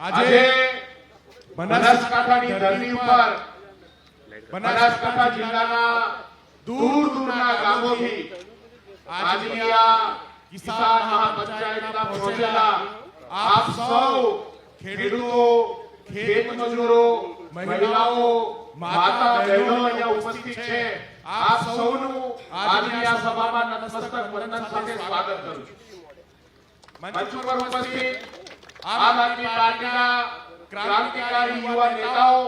આજે બનાસકાંઠાની ધરતી ઉપર બનાસકાંઠા જિલ્લાના દૂર દૂરના ગામોથી આજની આ કિસાન મહાપંચાયતના પહોંચેલા આપ સૌ ખેડૂતો ખેત મજૂરો મહિલાઓ માતા બહેનો અહીંયા ઉપસ્થિત છે આપ સૌનું આજની આ સભામાં નતમસ્તક વંદન સાથે સ્વાગત કરું છું. મંચ ઉપર ઉપસ્થિત આમ આદમી પાર્ટીના ક્રાંતિકારી યુવા નેતાઓ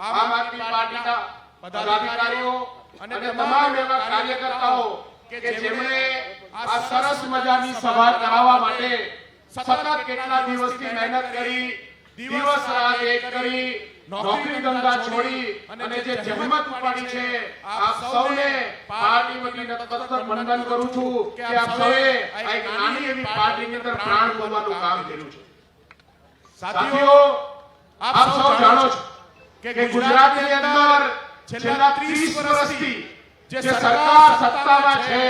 આમ આદમી પાર્ટીના પદાધિકારીઓ અને તમામ એવા કાર્યકર્તાઓ કે જેમણે આ સરસ મજાની સભા કરાવવા માટે સતત કેટલા દિવસથી મહેનત કરી દિવસ રાત એક કરી નોકરી ધંધા છોડી અને જે જહેમત ઉપાડી છે આપ સૌને પાર્ટી વતીને નતમસ્તક વંદન કરું છું કે આપ સૌએ આ એક નાની એવી પાર્ટીની અંદર પ્રાણ બોલવાનું કામ કર્યું છે. સાથીઓ આપ સૌ જાણો છો કે ગુજરાતની અંદર છેલ્લા 30 વર્ષથી જે સરકાર સત્તામાં છે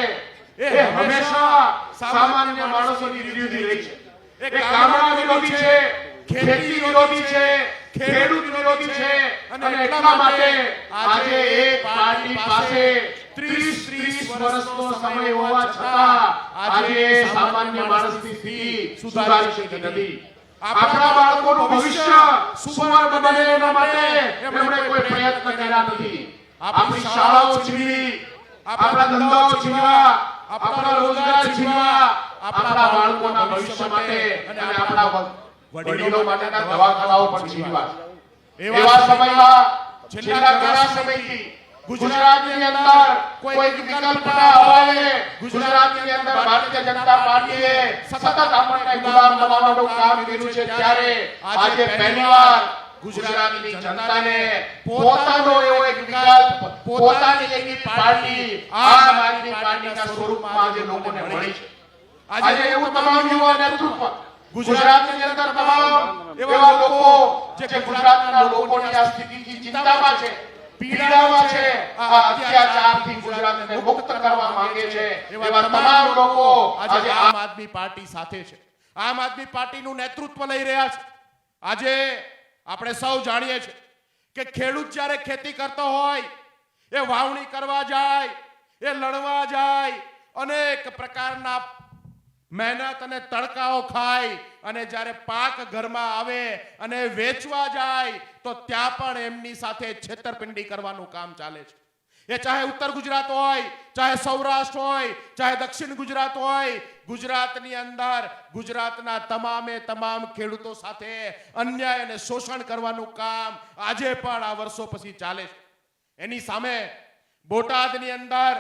એ હંમેશા સામાન્ય માણસોની વિરોધી રહી છે. એ ગામડા વિરોધી છે ખેતી વિરોધી છે ખેડૂત વિરોધી છે અને એટલા માટે આજે એક પાર્ટી પાસે 30 30 વર્ષનો સમય હોવા છતાં આજે સામાન્ય માણસની સ્થિતિ સુધારી શકી નથી. આપણા બાળકોનું ભવિષ્ય સુવર્ણ બને એના માટે એમણે કોઈ પ્રયત્ન કર્યા નથી. આપણી શાળાઓ છીનવી, આપણા ધંધાઓ છીનવા, આપણા રોજગાર છીનવા, આપણા બાળકોના ભવિષ્ય માટે અને આપણા વડીલો માટેના દવાખાનાઓ પણ છીનવા. એવા સમયમાં, છેલ્લા ઘણા સમયથી ગુજરાતની અંદર કોઈ વિકલ્પના અભાવે ગુજરાતની અંદર ભારતીય જનતા પાર્ટીએ સતત આપણને ગુલામ બનાવવાનું કામ કર્યું છે ત્યારે આજે પહેલીવાર ગુજરાતની જનતાને પોતાનો એવો એક વિકલ્પ પોતાની એક પાર્ટી આમ આદમી પાર્ટીના સ્વરૂપમાં આજે લોકોને મળી છે. આજે એવું તમામ યુવા નેતૃત્વ ગુજરાતની અંદર તમામ એવા લોકો જે ગુજરાતના લોકોની આ સ્થિતિની ચિંતામાં છે. પીડામાં છે. આ અત્યાચારથી ગુજરાતને મુક્ત કરવા માંગે છે. એવા તમામ લોકો આજે આમ આદમી પાર્ટી સાથે છે. આમ આદમી પાર્ટીનું નેતૃત્વ લઈ રહ્યા છે. આજે આપણે સૌ જાણીએ છીએ કે ખેડૂત જ્યારે ખેતી કરતો હોય એ વાવણી કરવા જાય એ લડવા જાય અનેક પ્રકારના મહેનત અને તડકાઓ ખાય અને જ્યારે પાક ઘરમાં આવે અને વેચવા જાય, તો ત્યાં પણ એમની સાથે છેતરપિંડી કરવાનું કામ ચાલે છે. એ ચાહે ઉત્તર ગુજરાત હોય, ચાહે સૌરાષ્ટ્ર હોય, ચાહે દક્ષિણ ગુજરાત હોય, ગુજરાતની અંદર ગુજરાતના તમામે તમામ ખેડૂતો સાથે અન્યાય અને શોષણ કરવાનું કામ આજે પણ આ વર્ષો પછી ચાલે છે. એની સામે બોટાદની અંદર,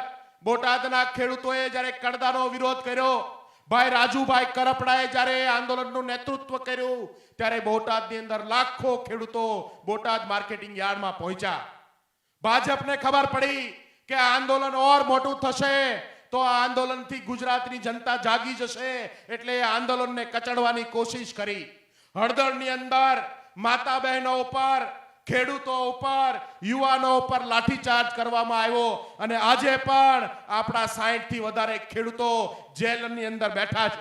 બોટાદના ખેડૂતોએ જ્યારે કડદાનો વિરોધ કર્યો ભાઈ રાજુભાઈ કરપડાએ જ્યારે આંદોલનનું નેતૃત્વ કર્યું, ત્યારે બોટાદની અંદર લાખો ખેડૂતો બોટાદ માર્કેટિંગ યાર્ડમાં પહોંચ્યા. ભાજપને ખબર પડી કે આંદોલન ઓર મોટું થશે તો આ આંદોલનથી ગુજરાતની જનતા જાગી જશે એટલે આંદોલનને કચડવાની કોશિશ કરી. હળદળની અંદર માતા બહેનો ઉપર ખેડૂતો ઉપર, યુવાનો ઉપર લાઠીચાર્જ કરવામાં આવ્યો. અને આજે પણ આપણા 60 થી વધારે ખેડૂતો જેલની અંદર બેઠા છે.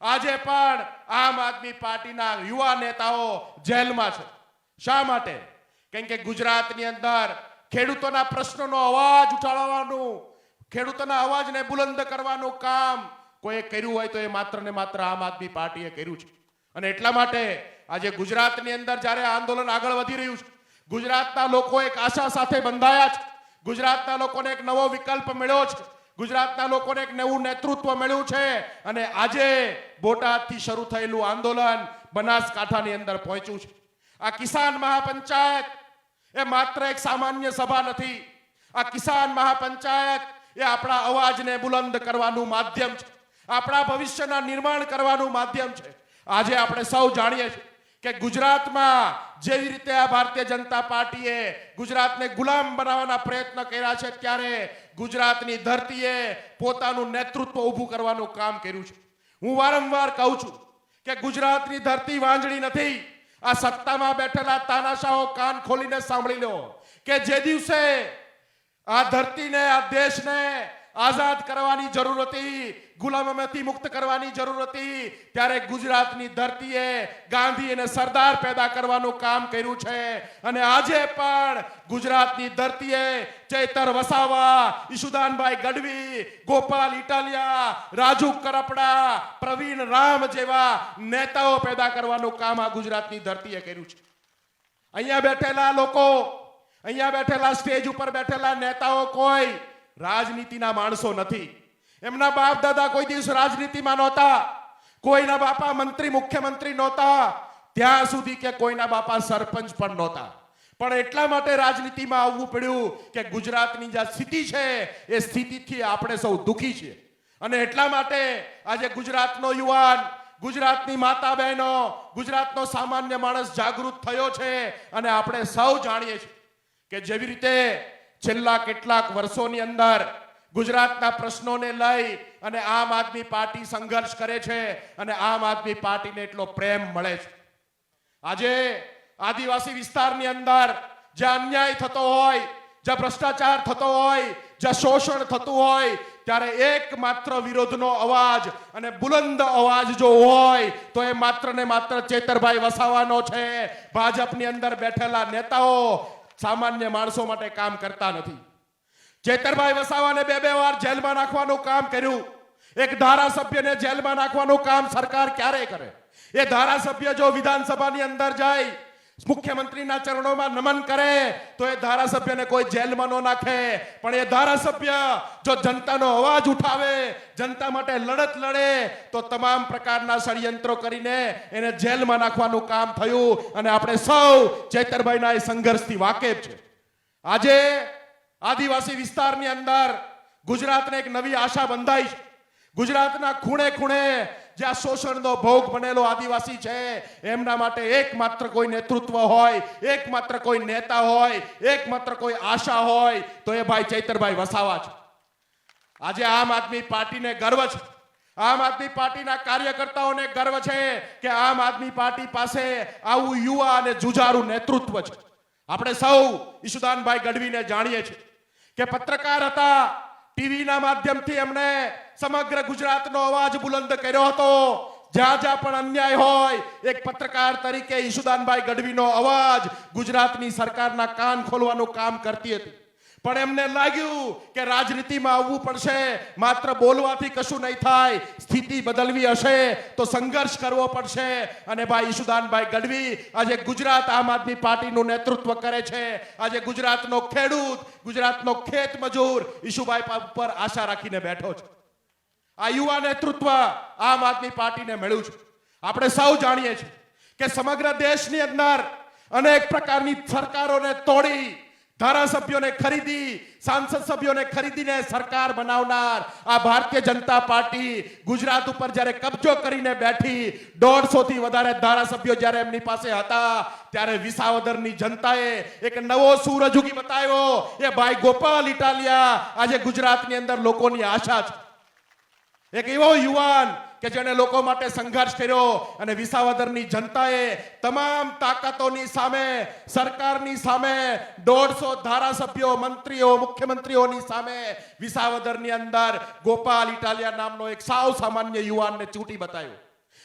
આજે પણ આમ આદમી પાર્ટીના યુવા નેતાઓ જેલમાં છે. શા માટે? કેમ કે ગુજરાતની અંદર ખેડૂતોના પ્રશ્નોનો અવાજ ઉઠાડવાનું, ખેડૂતોના અવાજને બુલંદ કરવાનું કામ કોઈએ કર્યું હોય તો એ માત્ર ને માત્ર આમ આદમી પાર્ટીએ કર્યું છે. અને એટલા માટે આજે ગુજરાતની અંદર જ્યારે આંદોલન આગળ વધી રહ્યું છે ગુજરાતના લોકો એક આશા સાથે બંધાયા છે. ગુજરાતના લોકોને એક નવો વિકલ્પ મળ્યો છે. ગુજરાતના લોકોને એક નવું નેતૃત્વ મળ્યું છે. અને આજે બોટાદથી શરૂ થયેલું આંદોલન બનાસકાંઠાની અંદર પહોંચ્યું છે. આ કિસાન મહાપંચાયત એ માત્ર એક સામાન્ય સભા નથી. આ કિસાન મહાપંચાયત એ આપણા અવાજને બુલંદ કરવાનું માધ્યમ છે. આપણા ભવિષ્યના નિર્માણ કરવાનું માધ્યમ છે. આજે આપણે સૌ જાણીએ છીએ કે ગુજરાતમાં જેવી રીતે આ ભારતીય જનતા પાર્ટીએ ગુજરાતને ગુલામ બનાવવાના પ્રયત્ન કર્યા છે, ત્યારે ગુજરાતની ધરતીએ પોતાનું નેતૃત્વ ઊભું કરવાનું કામ કર્યું છે. હું વારંવાર કહું છું કે ગુજરાતની ધરતી વાંજળી નથી. આ સત્તામાં બેઠેલા તાનાશાહો કાન ખોલીને સાંભળી લો કે જે દિવસે આ ધરતીને, આ દેશને આઝાદ કરવાની જરૂર હતી, ગુલામીમાંથી મુક્ત કરવાની જરૂર હતી, ત્યારે ગુજરાતની ધરતીએ ગાંધી અને સરદાર પેદા કરવાનું કામ કર્યું છે. અને આજે પણ ગુજરાતની ધરતીએ ચૈતર વસાવા, ઈશુદાનભાઈ ગઢવી, ગોપાલ ઇટાલિયા, રાજુ કરપડા, પ્રવીણ રામ જેવા નેતાઓ પેદા કરવાનું કામ આ ગુજરાતની ધરતીએ કર્યું છે. અહીંયા બેઠેલા લોકો, અહીંયા બેઠેલા સ્ટેજ ઉપર બેઠેલા નેતાઓ કોઈ રાજનીતિના માણસો નથી. એમના બાપ દાદા કોઈ દિવસ રાજનીતિમાં નહોતા. કોઈના બાપા મંત્રી, મુખ્યમંત્રી નહોતા. ત્યાં સુધી કે કોઈના બાપા સરપંચ પણ નહોતા. પણ એટલા માટે રાજનીતિમાં આવવું પડ્યું કે ગુજરાતની જે સ્થિતિ છે, એ સ્થિતિથી આપણે સૌ દુઃખી છીએ. અને એટલા માટે આજે ગુજરાતનો યુવાન, ગુજરાતની માતા બહેનો ગુજરાતનો સામાન્ય માણસ જાગૃત થયો છે અને આપણે સૌ જાણીએ છીએ કે જેવી રીતે છેલ્લા કેટલાક વર્ષોની અંદર ગુજરાતના પ્રશ્નોને લઈ અને આમ આદમી પાર્ટી સંઘર્ષ કરે છે અને આમ આદમી પાર્ટીને એટલો પ્રેમ મળે છે. આજે આદિવાસી વિસ્તારની અંદર જ્યાં અન્યાય થતો હોય, જ્યાં ભ્રષ્ટાચાર થતો હોય, જ્યાં શોષણ થતું હોય, ત્યારે એકમાત્ર વિરોધનો અવાજ અને બુલંદ અવાજ જો હોય, તો એ માત્ર ને માત્ર ચેતરભાઈ વસાવાનો છે. ભાજપની અંદર બેઠેલા નેતાઓ સામાન્ય માણસો માટે કામ કરતા નથી. ચેતરભાઈ વસાવાને બે બે વાર જેલમાં નાખવાનું કામ કર્યું. એક ધારાસભ્યને જેલમાં નાખવાનું કામ સરકાર ક્યારે કરે? એ ધારાસભ્ય જો વિધાનસભાની અંદર જાય મુખ્યમંત્રીના ચરણોમાં નમન કરે, તો એ ધારાસભ્યને કોઈ જેલમાં ન નાખે. પણ એ ધારાસભ્ય જો જનતાનો અવાજ ઉઠાવે, જનતા માટે લડત લડે, તો તમામ પ્રકારના ષડયંત્રો કરીને એને જેલમાં નાખવાનું કામ થયું અને આપણે સૌ ચેતરભાઈના એ સંઘર્ષથી વાકેફ છે. આજે આદિવાસી વિસ્તારની અંદર ગુજરાતને એક નવી આશા બંધાઈ છે. ગુજરાતના ખૂણે ખૂણે જ્યાં શોષણનો ભોગ બનેલો આદિવાસી છે, એમના માટે એકમાત્ર કોઈ નેતૃત્વ હોય, એકમાત્ર કોઈ નેતા હોય, એકમાત્ર કોઈ આશા હોય, તો એ ભાઈ ચૈતરભાઈ વસાવા છે. આજે આમ આદમી પાર્ટીને ગર્વ છે. આમ આદમી પાર્ટીના કાર્યકર્તાઓને ગર્વ છે કે આમ આદમી પાર્ટી પાસે આવું યુવા અને જુજારું નેતૃત્વ છે. આપણે સૌ ઈશુદાનભાઈ ગઢવીને જાણીએ છીએ કે પત્રકાર હતા ટીવીના માધ્યમથી એમણે સમગ્ર ગુજરાતનો અવાજ બુલંદ કર્યો હતો. જ્યાં જ્યાં પણ અન્યાય હોય, એક પત્રકાર તરીકે ઈશુદાનભાઈ ગઢવીનો અવાજ ગુજરાતની સરકારના કાન ખોલવાનું કામ કરતી હતી. પણ એમને લાગ્યું કે રાજનીતિમાં આવવું પડશે, માત્ર બોલવાથી કશું નહીં થાય, સ્થિતિ બદલવી હશે તો સંઘર્ષ કરવો પડશે. અને ભાઈ ઈશુદાનભાઈ ગઢવી આજે ગુજરાત આમ આદમી પાર્ટીનું નેતૃત્વ કરે છે. આજે ગુજરાતનો ખેડૂત, ગુજરાતનો ખેત મજૂર ઈશુભાઈ ઉપર આશા રાખીને બેઠો છે. આ યુવા નેતૃત્વ આમ આદમી પાર્ટીને મળ્યું છે. આપણે સૌ જાણીએ છીએ કે સમગ્ર દેશની અંદર અનેક પ્રકારની સરકારોને તોડી ધારાસભ્યોને ખરીદી, સાંસદ સભ્યોને ખરીદીને સરકાર બનાવનાર આ ભારતીય જનતા પાર્ટી ગુજરાત ઉપર જ્યારે કબજો કરીને બેઠી દોઢસો થી વધારે ધારાસભ્યો જ્યારે એમની પાસે હતા, ત્યારે વિસાવદરની જનતાએ એક નવો સૂરજ ઉગી બતાવ્યો. એ ભાઈ ગોપાલ ઇટાલિયા આજે ગુજરાતની અંદર લોકોની આશા છે. એક એવો યુવાન કે જેણે લોકો માટે સંઘર્ષ કર્યો અને વિસાવદરની જનતાએ તમામ તાકાતોની સામે, સરકારની સામે, દોઢસો ધારાસભ્યો, મંત્રીઓ, મુખ્યમંત્રીઓની સામે વિસાવદરની અંદર ગોપાલ ઇટાલિયા નામનો એક સાવ સામાન્ય યુવાનને ચૂંટી બતાવ્યો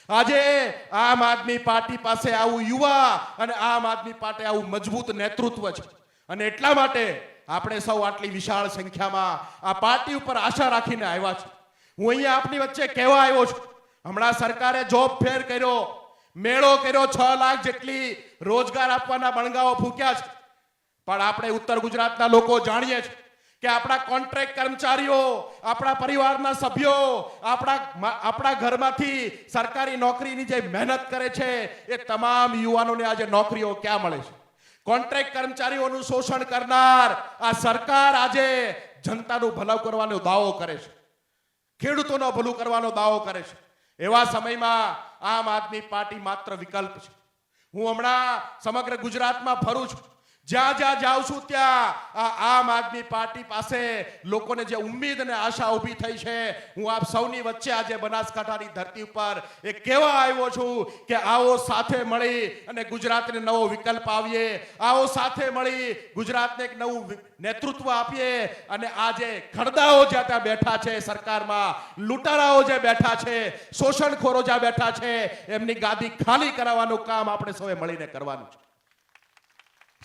આજે આમ આદમી પાર્ટી પાસે આવું યુવા અને આમ આદમી પાર્ટી આવું મજબૂત નેતૃત્વ છે. અને એટલા માટે આપણે સૌ આટલી વિશાળ સંખ્યામાં આ પાર્ટી ઉપર આશા રાખીને આવ્યા છે હું અહીંયા આપની વચ્ચે કહેવા આવ્યો છું. હમણાં સરકારે જોબ ફેર કર્યો. મેળો કર્યો છ લાખ જેટલી રોજગાર આપવાના બણગાઓ ફૂક્યા છે. પણ આપણે ઉત્તર ગુજરાતના લોકો જાણીએ છીએ કે આપણા કોન્ટ્રાક્ટ કર્મચારીઓ, આપણા પરિવારના સભ્યો, આપણા આપણા ઘરમાંથી સરકારી નોકરીની જે મહેનત કરે છે, એ તમામ યુવાનોને આજે નોકરીઓ ક્યાં મળે છે? કોન્ટ્રાક્ટ કર્મચારીઓનું શોષણ કરનાર આ સરકાર આજે જનતાનું ભલું કરવાનો દાવો કરે છે. ખેડૂતોનો ભલું કરવાનો દાવો કરે છે. એવા સમયમાં આમ આદમી પાર્ટી માત્ર વિકલ્પ છે. હું હમણાં સમગ્ર ગુજરાતમાં ફરું છું. જ્યાં જ્યાં જાઉં છું, ત્યાં આમ આદમી પાર્ટી પાસે લોકોને જે ઉમ્મીદ અને આશા ઊભી થઈ છે, હું આપ સૌની વચ્ચે આજે બનાસકાંઠાની ધરતી ઉપર એ કહેવા આવ્યો છું કે આવો સાથે મળી અને ગુજરાતને નવો વિકલ્પ આવીએ, આવો સાથે મળી ગુજરાતને એક નવું નેતૃત્વ આપીએ અને આ જે ખડદાઓ જ્યાં ત્યાં બેઠા છે સરકારમાં, લૂંટારાઓ જે બેઠા છે, શોષણખોરો જ્યાં બેઠા છે, એમની ગાદી ખાલી કરાવવાનું કામ આપણે સૌએ મળીને કરવાનું છે.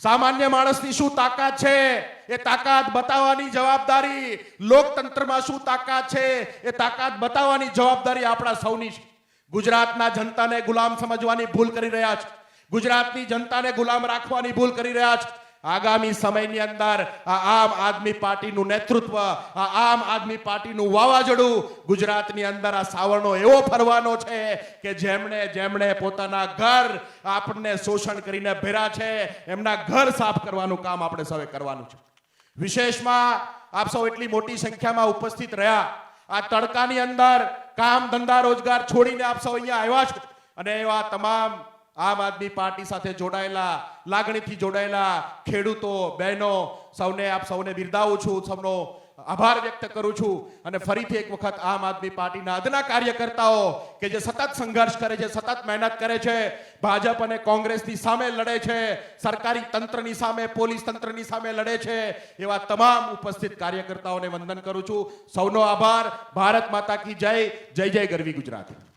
સામાન્ય માણસની શું તાકાત છે? એ તાકાત બતાવવાની જવાબદારી લોકતંત્રમાં શું તાકાત છે? એ તાકાત બતાવવાની જવાબદારી આપણા સૌની છે. ગુજરાતના જનતાને ગુલામ સમજવાની ભૂલ કરી રહ્યા છે. ગુજરાતની જનતાને ગુલામ રાખવાની ભૂલ કરી રહ્યા છે. આગામી સમયની અંદર આ આમ આદમી પાર્ટીનું નેતૃત્વ, આ આમ આદમી પાર્ટીનું વાવાઝોડું ગુજરાતની અંદર આ સાવરણો એવો ફરવાનો છે કે જેમણે જેમણે પોતાના ઘર આપણને શોષણ કરીને ભેરા છે, એમના ઘર સાફ કરવાનું કામ આપણે સૌએ કરવાનું છે. વિશેષમાં આપ સૌ એટલી મોટી સંખ્યામાં ઉપસ્થિત રહ્યા. આ તડકાની અંદર કામ, ધંધા, રોજગાર છોડીને આપ સૌ અહીંયા આવ્યા છો. અને એવા તમામ આમ આદમી પાર્ટી સાથે જોડાયેલા, લાગણીથી જોડાયેલા ખેડૂતો, બહેનો, સૌને આપ સૌને બિરદાવું છું, સૌનો આભાર વ્યક્ત કરું છું. અને ફરીથી એક વખત આમ આદમી પાર્ટીના અદના કાર્યકર્તાઓ કે જે સતત સંઘર્ષ કરે છે, સતત મહેનત કરે છે, ભાજપ અને કોંગ્રેસની સામે લડે છે, સરકારી તંત્રની સામે, પોલીસ તંત્રની સામે લડે છે, એવા તમામ ઉપસ્થિત કાર્યકર્તાઓને વંદન કરું છું. સૌનો આભાર. ભારત માતા કી જય. જય જય ગરવી ગુજરાત.